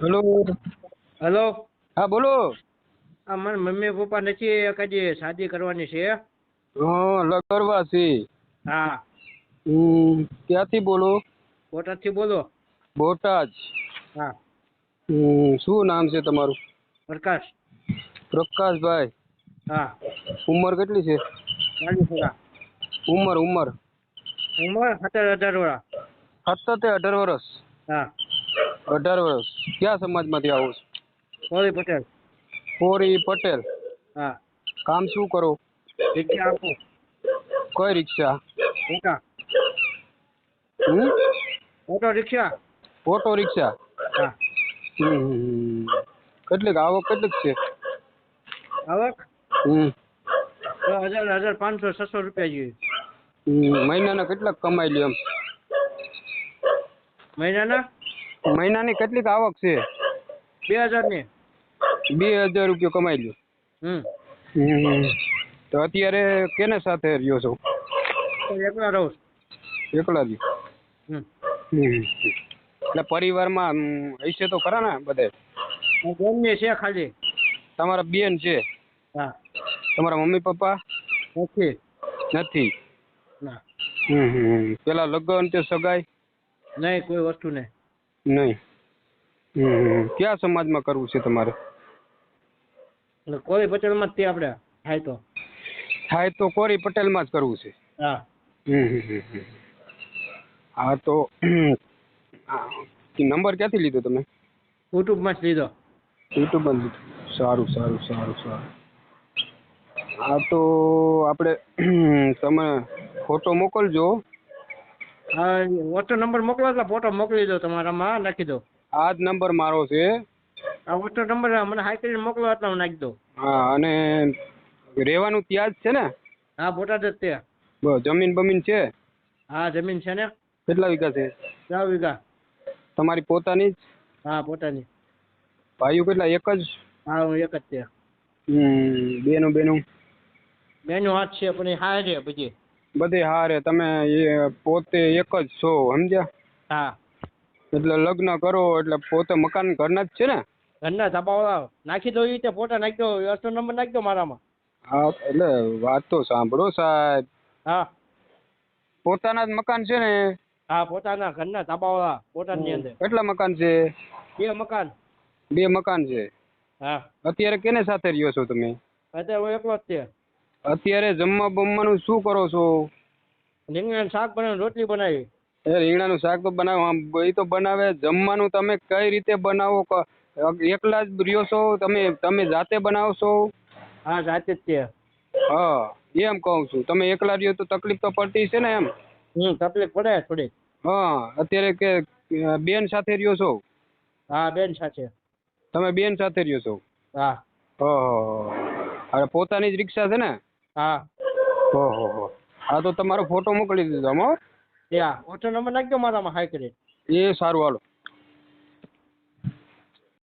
Hello. Hello. હા બોલો. આ મારા મમ્મી પપ્પા નથી હજી શાદી કરવાની છે. હા લગરવાસી હા. હમ ક્યાંથી બોલો? બોટાદથી બોલો. બોટાદ. હા. હમ શું નામ છે તમારું? પ્રકાશ. પ્રકાશભાઈ. હા. ઉંમર કેટલી છે? ઉંમર ઉંમર. ઉંમર સત્તર અઢાર વર્ષ સત્તર તે અઢાર વર્ષ હા. અઢાર વર્ષ. કયા સમાજમાંથી આવો છો? કોરી પટેલ. કોરી પટેલ. હા. કામ શું કરો? રિક્ષા આપો. કઈ રિક્ષા? ઓટા હમ? Auto rickshaw. Auto rickshaw? હા. કેટલીક આવક કેટલીક છે? આવક? હમ. હજાર હજાર પાંચસો છસો રૂપિયા જેવી. મહિનાના કેટલાક કમાઈ લ્યો એમ? મહિનાના? મહિનાની કેટલીક આવક છે? બે હજારની. બે હજાર રૂપિયા કમાઈ લ્યો. હમ. તો અત્યારે કેને સાથે રહ્યો છો? એકલા રહું એકલા જ એટલે પરિવારમાં હશે તો ખરા ને બધે? બેન ને છે ખાલી. તમારા બેન છે? હા. તમારા મમ્મી પપ્પા? નથી. નથી? ના. પેલા લગ્ન તે સગાઈ? નહીં કોઈ વસ્તુ નહીં. નહીં. હમ. કયા સમાજમાં કરવું છે તમારે? એટલે કોરી પટેલમાં જ તે આપણે થાય તો. થાય તો કોરી પટેલમાં જ કરવું છે. હા. હમ હમ હમ. હા તો નંબર ક્યાંથી લીધો તમે? યુટ્યુબમાં જ લીધો. યુટ્યુબ પર લીધો. સારું સારું સારું સારું. હા તો આપણે તમે ફોટો મોકલજો. હા વોટ્સઅપ નંબર મોકલો એટલે ફોટો મોકલી દો તમારામાં નાખી દો. આ જ નંબર મારો છે. આ વોટ્સઅપ નંબર મને હાઈ કરીને મોકલો એટલે હું નાખી દઉં. હા અને રહેવાનું ત્યાં જ છે ને? હા બોટાદ જ ત્યાં. બસ જમીન બમીન છે? હા જમીન છે ને. કેટલા વીઘા છે? ચાર વીઘા. તમારી પોતાની જ? હા પોતાની. ભાઈઓ કેટલા એક જ? હા હું એક જ ત્યાં. હમ, બેનું બેનું. બેનો હાથ છે પણ હા છે પછી બધે હારે તમે એ પોતે એક જ છો સમજ્યા? હા. એટલે લગ્ન કરો એટલે પોતે મકાન ઘરના જ છે ને? ઘરના ધાબાવાળા નાખી દો એ રીતે ફોટા નાખી દો નંબર નાખી દો મારામાં. હા એટલે વાત તો સાંભળો સાહેબ. હા. પોતાના જ મકાન છે ને? હા પોતાના ઘરના ધાબાવાળા પોતાની અંદર. કેટલા મકાન છે? બે મકાન. બે મકાન છે? હા. અત્યારે કેને સાથે રહ્યો છો તમે? અત્યારે હું એકલો જ તે અત્યારે જમવા બમવાનું શું કરો છો? રીંગણ શાક બનાવી રોટલી બનાવી. એ રીંગણાનું શાક તો બનાવો આમ એ તો બનાવે. જમવાનું તમે કઈ રીતે બનાવો? એકલા જ રહ્યો છો? તમે તમે જાતે બનાવો છો? હા જાતે જ છે. હા એમ કહું છું. તમે એકલા રહ્યો તો તકલીફ તો પડતી છે ને એમ? હમ તકલીફ પડે થોડી હા અત્યારે કે બેન સાથે રહ્યો છો? હા બેન સાથે. તમે બેન સાથે રહ્યો છો? હા. હા અરે પોતાની જ રિક્ષા છે ને? હા. ઓહો હો. હા તો તમારો ફોટો મોકલી દીધો હો. ત્યાં ઓટો નંબર નાખજો મારામાં હાઈ કરી એ સારું હાલો.